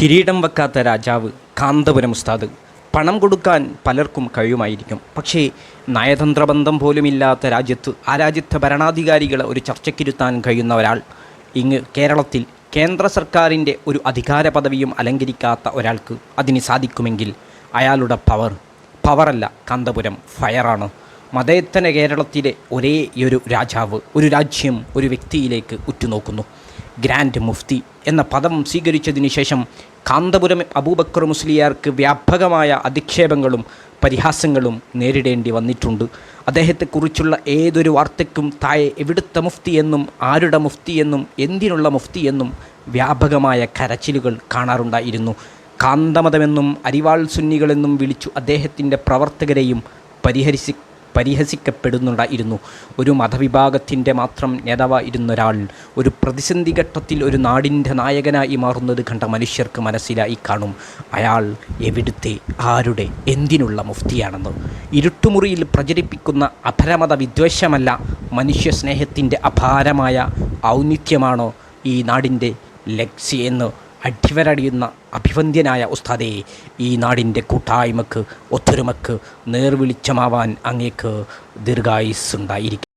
കിരീടം വെക്കാത്ത രാജാവ് കാന്തപുരം ഉസ്താദ്. പണം കൊടുക്കാൻ പലർക്കും കഴിയുമായിരിക്കും. പക്ഷേ നയതന്ത്രബന്ധം പോലുമില്ലാത്ത രാജ്യത്ത് ആ രാജ്യത്തെ ഭരണാധികാരികളെ ഒരു ചർച്ചയ്ക്കിരുത്താൻ കഴിയുന്ന ഒരാൾ ഇങ്ങ് കേരളത്തിൽ കേന്ദ്ര സർക്കാരിന്റെ ഒരു അധികാര പദവിയും അലങ്കരിക്കാത്ത ഒരാൾക്ക് അതിന് സാധിക്കുമെങ്കിൽ അയാളുടെ പവർ പവറല്ല കാന്തപുരം ഫയറാണ് മതേത്തന കേരളത്തിലെ ഒരേ ഒരു രാജാവ് ഒരു രാജ്യം ഒരു വ്യക്തിയിലേക്ക് ഉറ്റുനോക്കുന്നു. ഗ്രാൻഡ് മുഫ്തി എന്ന പദം സ്വീകരിച്ചതിന് ശേഷം കാന്തപുരം അബൂബക്കർ മുസ്ലിയാർക്ക് വ്യാപകമായ അധിക്ഷേപങ്ങളും പരിഹാസങ്ങളും നേരിടേണ്ടി വന്നിട്ടുണ്ട്. അദ്ദേഹത്തെക്കുറിച്ചുള്ള ഏതൊരു വാർത്തയ്ക്കും തായെ എവിടുത്തെ മുഫ്തി എന്നും ആരുടെ മുഫ്തി എന്നും എന്തിനുള്ള മുഫ്തി എന്നും വ്യാപകമായ കരച്ചിലുകൾ കാണാറുണ്ടായിരുന്നു. കാന്തമതമെന്നും അരിവാൾ സുന്നികളെന്നും വിളിച്ചു അദ്ദേഹത്തിന്റെ പ്രവർത്തകരെയും പരിഹരിಸಿ പരിഹസിക്കപ്പെടുന്നുണ്ടായിരുന്നു. ഒരു മതവിഭാഗത്തിന്റെ മാത്രം നേതാവായിരുന്ന ഒരാൾ ഒരു പ്രതിസന്ധി ഘട്ടത്തിൽ ഒരു നാടിന്റെ നായകനായി മാറുന്നത് കണ്ട മനുഷ്യർക്ക് മനസ്സിലായി കാണും. അയാൾ എവിടുത്തെ ആരുടെ എന്തിനുള്ള മുഫ്തിയാണെന്ന്. ഇരുട്ടുമുറിയിൽ പ്രചരിപ്പിക്കുന്ന അപരമത വിദ്വേഷമല്ല മനുഷ്യ സ്നേഹത്തിന്റെ അപാരമായ ഔന്നിത്യമാണോ ഈ നാടിന്റെ ലക്സി എന്ന് അടിവരടിയുന്ന അഭിവന്ദ്യനായ ഉസ്താദേ ഈ നാടിന്റെ കൂട്ടായ്മക്ക് ഒത്തൊരുമക്ക് നേർവിളിച്ചമാവാൻ അങ്ങേക്ക് ദീർഘായുസ്സുണ്ടായിരിക്കും.